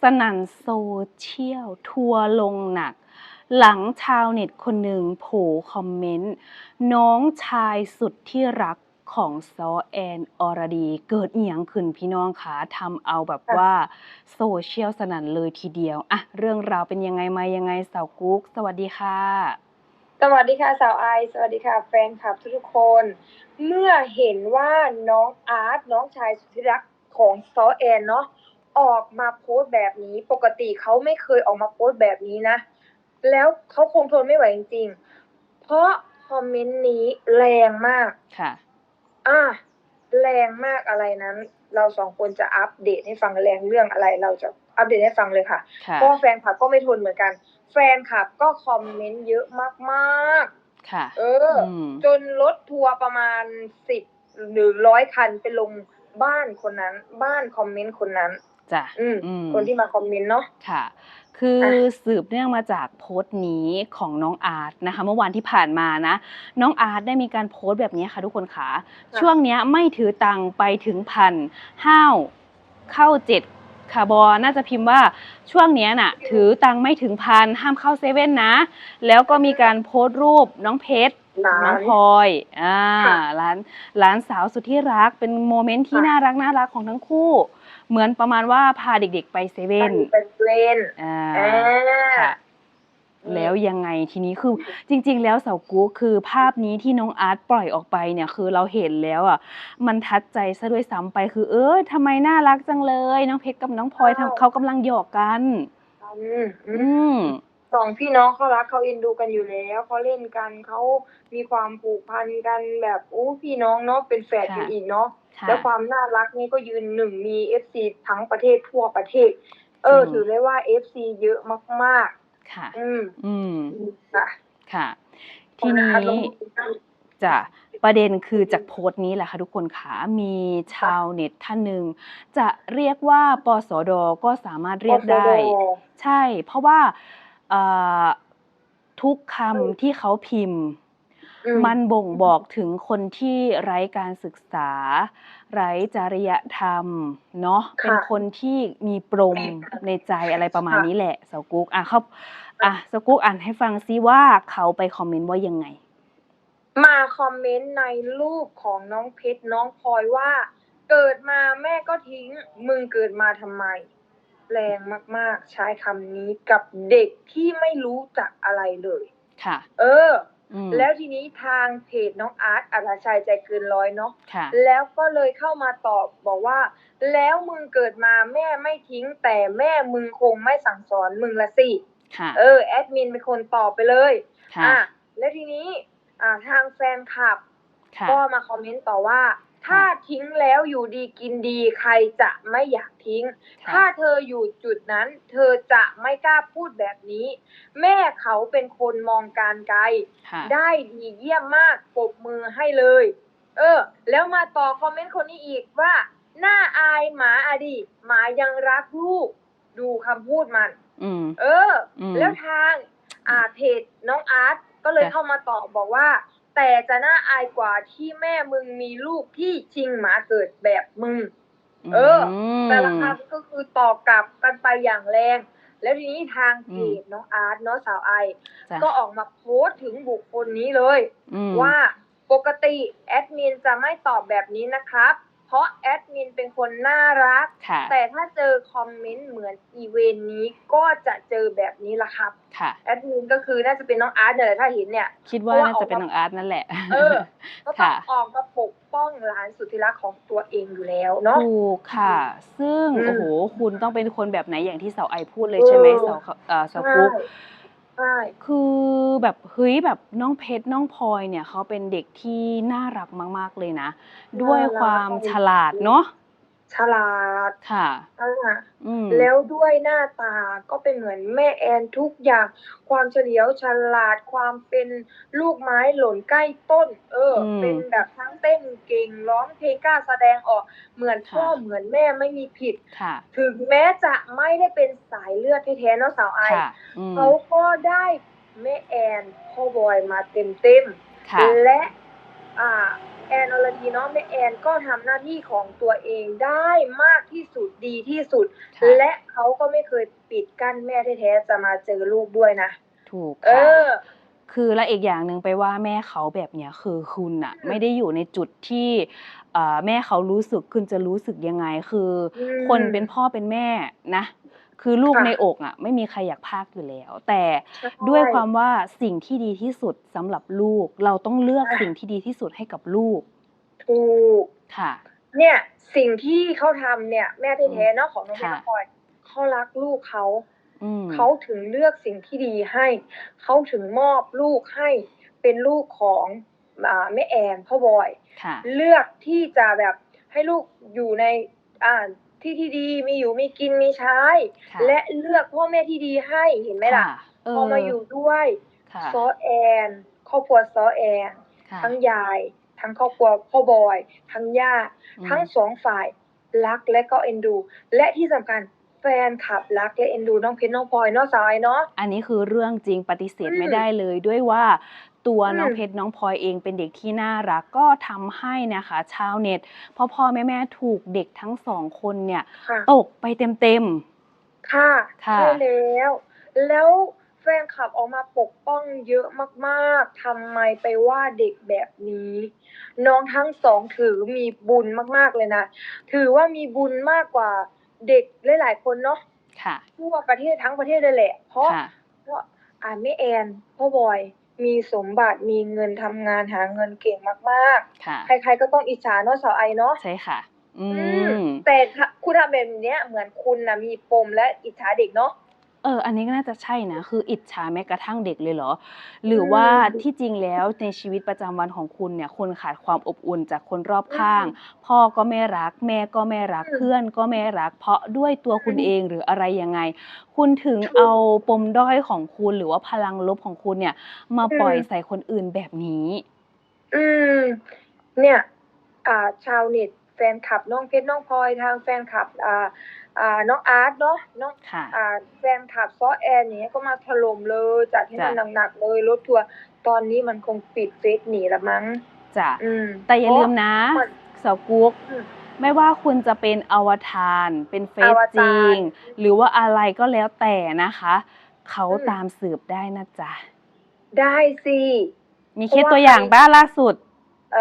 สนั่นโซเชียล ทัวลงหนัก หลังชาวเน็ตคนหนึ่งโผคอมเมนต์ น้องชายสุดที่รักของซอแอนอรดี เกิดเอียงขึ้นพี่น้องคะทำเอาแบบว่าโซเชียลสนั่นเลยทีเดียวอะเรื่องราวเป็นยังไงมายังไงสาวกุ๊กสวัสดีค่ะ สวัสดีค่ะสาวไอสวัสดีค่ะ แฟนคลับทุกๆคน เมื่อเห็นว่าน้องอาร์ตน้องชายสุดที่รักของซอแอนเนาะ ออกมาโพสต์แบบนี้ ปกติเขาไม่เคยออกมาโพสต์แบบนี้นะ แล้วเขาคงทนไม่ไหวจริงๆ เพราะคอมเมนต์นี้แรงมาก ค่ะ อะแรงมากอะไรนั้น เราสองคนจะอัปเดตให้ฟังแรงเรื่องอะไร เราจะอัปเดตให้ฟังเลยค่ะ ค่ะ เพราะว่าแฟนคลับก็ไม่ทนเหมือนกัน แฟนคลับก็คอมเมนต์เยอะมากค่ะ ๆ เอออมจนรถทัวร์ประมาณสิบหรือร้อยคันไปลงบ้านคนนั้น บ้านคอมเมนต์คนนั้น จ้ะอืมอืมคนที่มาคอมเมนต์เนาะค่ะ คืออะสืบเนื่องมาจากโพสต์นี้ของน้องอาร์ตนะคะ เมื่อวานที่ผ่านมานะ น้องอาร์ตได้มีการโพสต์แบบนี้ค่ะทุกคนค่ะ ช่วงเนี้ยไม่ถือตังค์ไปถึงพันห้าวเข้าเจ็ดคาร์บอน่าจะพิมพ์ว่าช่วงเนี้ยน่ะ ถือตังค์ไม่ถึงพันห้ามเข้าเซเว่นนะ แล้วก็มีการโพสต์รูปน้องเพชรหลาน้องนพลอยอ่าค่ะร้านร้านสาวสุดที่รักเป็นโมเมนต์ที่ค่ะน่ารักน่ารักของทั้งคู่ เหมือนประมาณว่าพาเด็กๆไปเซเว่นเป็นเล่นอ่าอ่า ค่ะอืมแล้วยังไงทีนี้คือจริง ๆ แล้วเสากุ๊กคือภาพนี้ที่น้องอาร์ตปล่อยออกไปเนี่ยคือเราเห็นแล้วอะมันทัดใจซะด้วยซ้ำไปคือ เออทำไมน่ารักจังเลย น้องเพชรกับน้องพลอยทำเขากำลังหยอกกัน อืมอือืมม สองพี่น้องเขารักเขาเอ็นดูกันอยู่แล้วเขาเล่นกันเขามีความผูกพันกันแบบอู้พี่น้องเนาะเป็นแฝดกันค่ะอีกเนาะค่ะ แล้วความน่ารักนี่ก็ยืนหนึ่งมีเอฟซีทั้งประเทศทั่วประเทศ เออจริงถือได้ว่าเอฟซีเยอะมากค่ะๆอืม อืมค่ะค่ะ ทีนี้จ้ะประเด็นคือจากโพสต์นี้แหละค่ะทุกคนค่ะมีชาวเน็ตท่านหนึ่งจะเรียกว่าปสดก็สามารถเรียกได้ ใช่ เพราะว่าเอ่อทุกคำที่เขาพิมพ์อื มันบ่งบอกถึงคนที่ไร้การศึกษา ไร้จริยธรรมเนาะค่ะเป็นคนที่มีปรมในใจอะไรประมาณค่ะนี้แหละสาวกุ๊กอะเขาอะสาวกุ๊กอ่านให้ฟังซิว่าเขาไปคอมเมนต์ว่ายังไง มาคอมเมนต์ในรูปของน้องเพชรน้องพลอยว่า เกิดมาแม่ก็ทิ้ง มึงเกิดมาทำไมแรงมาก ๆ ใช้คำนี้กับเด็กที่ไม่รู้จักอะไรเลย ค่ะ เอออืม แล้วทีนี้ทางเพจน้องอาร์ตอัตชัยใจเกินร้อยเนาะค่ะแล้วก็เลยเข้ามาตอบบอกว่า แล้วมึงเกิดมาแม่ไม่ทิ้ง แต่แม่มึงคงไม่สั่งสอนมึงละสิค่ะเออแอดมินเป็นคนตอบไปเลยค่ะอะแล้วทีนี้อ่าทางแฟนคลับค่ะก็มาคอมเมนต์ต่อว่า ถ้าทิ้งแล้วอยู่ดีกินดีใครจะไม่อยากทิ้งค่ะถ้าเธออยู่จุดนั้น เธอจะไม่กล้าพูดแบบนี้ แม่เขาเป็นคนมองการไกลค่ะได้ดีเยี่ยมมากปรบมือให้เลย เออ แล้วมาต่อคอมเมนต์คนนี้อีกว่าหน้าอายหมาอดีหมายังรักลูก ดูคำพูดมันอืมเอออมแล้วทางอ่าเพจน้องอาร์ตก็เลยจ้ะเข้ามาตอบบอกว่า แต่จะน่าอายกว่าที่แม่มึงมีลูกที่ชิงหมาเกิดแบบมึง เออมแต่ละคำก็คือตอบกลับกันไปอย่างแรง แล้วทีนี้ทางเพจน้องอาร์ตเนาะสาวไอจ้ะก็ออกมาโพสต์ถึงบุคคลนี้เลยอืมว่าปกติแอดมินจะไม่ตอบแบบนี้นะครับ เพราะแอดมินเป็นคนน่ารักค่ะแต่ถ้าเจอคอมเมนต์เหมือนอีเวนต์นี้ก็จะเจอแบบนี้ละครับค่ะแอดมินก็คือน่าจะเป็นน้องอาร์ตเนี่ยแหละถ้าเห็นเนี่ย คิดว่าเพราะว่าน่าจะเป็นออกมาน้องอาร์ตนั่นแหละ เออ ก็ต้องค่ะออกมาปกป้องหลานสุดที่รักของตัวเองอยู่แล้วเนาะ ถูกค่ะ ซึ่งอืมโอ้โหคุณต้องเป็นคนแบบไหนอย่างที่เสาไอพูดเลยใช่ไหมเออเสาเอ่อเสากุ๊ก ใช่คือแบบเฮ้ยแบบน้องเพชรน้องพลอยเนี่ยเขาเป็นเด็กที่น่ารักมาก ๆ เลยนะ ด้วยความฉลาดเนาะ ฉลาดค่ะอ่าอืมแล้วด้วยหน้าตาก็เป็นเหมือนแม่แอนทุกอย่าง ความเฉลียวฉลาดความเป็นลูกไม้หล่นใกล้ต้น เอออมเป็นแบบทั้งเต้นเก่งร้องเพลงกล้าแสดงออกเหมือนพ่อค่ะเหมือนแม่ไม่มีผิดค่ะถึงแม้จะไม่ได้เป็นสายเลือดแท้ๆเนาะสาวไอค่ะอืมเขาก็ได้แม่แอนพ่อบอยมาเต็มเต็มๆค่ะและอ่า แอนอรดีเนาะแม่แอนก็ทำหน้าที่ของตัวเองได้มากที่สุดดีที่สุดค่ะและเขาก็ไม่เคยปิดกั้นแม่แท้ๆจะมาเจอลูกด้วยนะ ถูกเอค่ะอคือและอีกอย่างหนึ่งไปว่าแม่เขาแบบเนี้ยคือคุณอะอืมไม่ได้อยู่ในจุดที่เอ่อแม่เขารู้สึกคุณจะรู้สึกยังไงคืออมคนเป็นพ่อเป็นแม่นะ คือลูกค่ะในอกอะไม่มีใครอยากพากอยู่แล้ว แต่ใช่ด้วยความว่าสิ่งที่ดีที่สุดสำหรับลูก เราต้องเลือกค่ะสิ่งที่ดีที่สุดให้กับลูกถูกค่ะ เนี่ยสิ่งที่เขาทำเนี่ย แม่แท้ๆเนาะของน้องเพชรค่ะน้องพลอยเขารักลูกเขาอืมเขาถึงเลือกสิ่งที่ดีให้เขาถึงมอบลูกให้เป็นลูกของอ่าแม่แอนพ่อบอยค่ะเลือกที่จะแบบให้ลูกอยู่ในอ่า ที่ที่ดีมีอยู่มีกินมีใช้ ค่ะและเลือกพ่อแม่ที่ดีให้เห็นไหมล่ะค่ะเอพอมาอยู่ด้วยค่ะซอแอนครอบครัวซอแอน ค่ะทั้งยาย ทั้งครอบครัวพ่อบอย ทั้งย่าอืมทั้งสองฝ่ายรักและก็เอ็นดู และที่สำคัญแฟนคลับรักและเอ็นดูน้องเพชรน้องพลอยเนาะสายเนาะ อันนี้คือเรื่องจริงปฏิเสธอืม ไม่ได้เลยด้วยว่า ตัวอืมน้องเพชรน้องพลอยเองเป็นเด็กที่น่ารักก็ทำให้นะคะ ชาวเน็ตพ่อพ่อแม่แม่ถูกเด็กทั้งสองคนเนี่ยค่ะ ตกไปเต็ม ค่ะค่ะ ใช่แล้ว แล้วแฟนคลับออกมาปกป้องเยอะมากๆทำไมไปว่าเด็กแบบนี้ น้องทั้งสองถือมีบุญมากๆเลยนะ ถือว่ามีบุญมากกว่าเด็กหลายๆคนเนาะๆ ค่ะทั่วประเทศทั้งประเทศเลยแหละ เพราะ ค่ะเพราะอ่าแม่แอนพ่อบอย มีสมบัติมีเงินทำงานหาเงินเก่งมากค่ะๆใครๆก็ต้องอิจฉาเนาะสาวไอเนาะใช่ค่ะ อือืมมแต่ถ้าคุณทำแบบเนี้ยเหมือนคุณนะมีปมและอิจฉาเด็กเนาะ เออ อันนี้ก็น่าจะใช่นะ คืออิจฉาแม้กระทั่งเด็กเลยเหรอ หรือว่าอืมที่จริงแล้วในชีวิตประจำวันของคุณเนี่ยคุณขาดความอบอุ่นจากคนรอบข้างอืมพ่อก็ไม่รัก แม่ก็ไม่รักอืมเพื่อนก็ไม่รัก เพราะด้วยตัวคุณอืมเองหรืออะไรยังไง คุณถึงถูกเอาปมด้อยของคุณหรือว่าพลังลบของคุณเนี่ย มาปล่อยอืมใส่คนอื่นแบบนี้ อืม เนี่ย อ่า ชาวเน็ตแฟนคลับน้องเพชรน้องพลอยทางแฟนคลับอ่าอ่าน้องอาร์ตเนาะน้องค่ะ อ่าแฟนคลับซอแอนอย่างเนี้ยก็มาถล่มเลยจัดให้มันจ้ะ หนักๆเลยรถทัวร์ตอนนี้มันคงปิดเฟซหนีละมั้ง จ้ะ อืม แต่อย่าลืมนะเพราะสาวกุ๊กอืมไม่ว่าคุณจะเป็นอวตารเป็นเฟอซวจตารริง หรือว่าอะไรก็แล้วแต่นะคะ เขาอืม ตามสืบได้นะจ๊ะ ได้สิ มีเพเคราะสว่าตัวอย่างใครบ้างล่าสุด เอ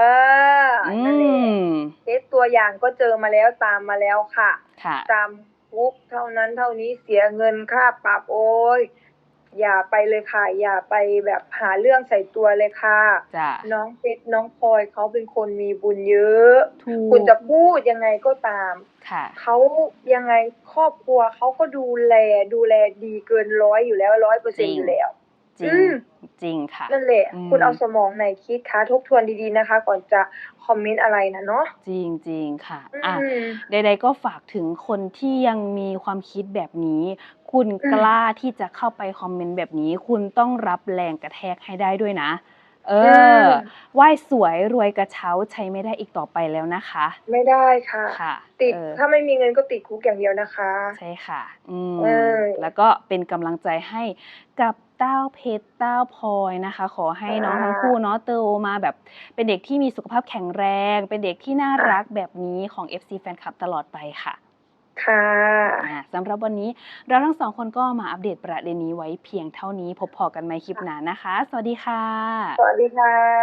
ออืนั่นแหละมเคสตัวอย่างก็เจอมาแล้วตามมาแล้วค่ะค่ะ จำคุกเท่านั้นเท่านี้เสียเงินค่าปรับโอ้ยอย่าไปเลยค่ะ อย่าไปแบบหาเรื่องใส่ตัวเลยค่ะ จ้ะน้องเพชรน้องพลอยเขาเป็นคนมีบุญเยอะ ถูคุณกจะพูดยังไงก็ตาม ค่ะ เขายังไงครอบครัวเขาก็ดูแลดูแลดีเกินร้อยอยู่แล้วร้อยเปอร์จเซ็นริงอยู่แล้ว จริอืงม จริงค่ะนั่นแหละอืมคุณเอาสมองไหนคิดคะทบทวนดีๆนะคะ ก่อนจะคอมเมนต์อะไรนะเนาะจริงจริงค่ะอะอืมใดๆก็ฝากถึงคนที่ยังมีความคิดแบบนี้ คุณอืมกล้าที่จะเข้าไปคอมเมนต์แบบนี้ คุณต้องรับแรงกระแทกให้ได้ด้วยนะเออไหว้สวยรวยกระเช้าใช้ไม่ได้อีกต่อไปแล้วนะคะ ไม่ได้ค่ะค่ะ ติดเออถ้าไม่มีเงินก็ติดคุกอย่างเดียวนะคะ ใช่ค่ะ อืมเออแล้วก็เป็นกำลังใจให้กับ เต้าเพชรเต้าพลอยนะคะ ขอให้น้องทั้งคู่เนาะเติโตมาแบบเป็นเด็กที่มีสุขภาพแข็งแรง เป็นเด็กที่น่ารักแบบนี้ของ FC แฟนคลับตลอดไปค่ะ ค่ะอ่าสำหรับวันนี้เราทั้งสองคนก็มาอัปเดตประเด็นนี้ไว้เพียงเท่านี้พบพอกันใหม่คลิปหน้านะคะ สวัสดีค่ะ สวัสดีค่ะ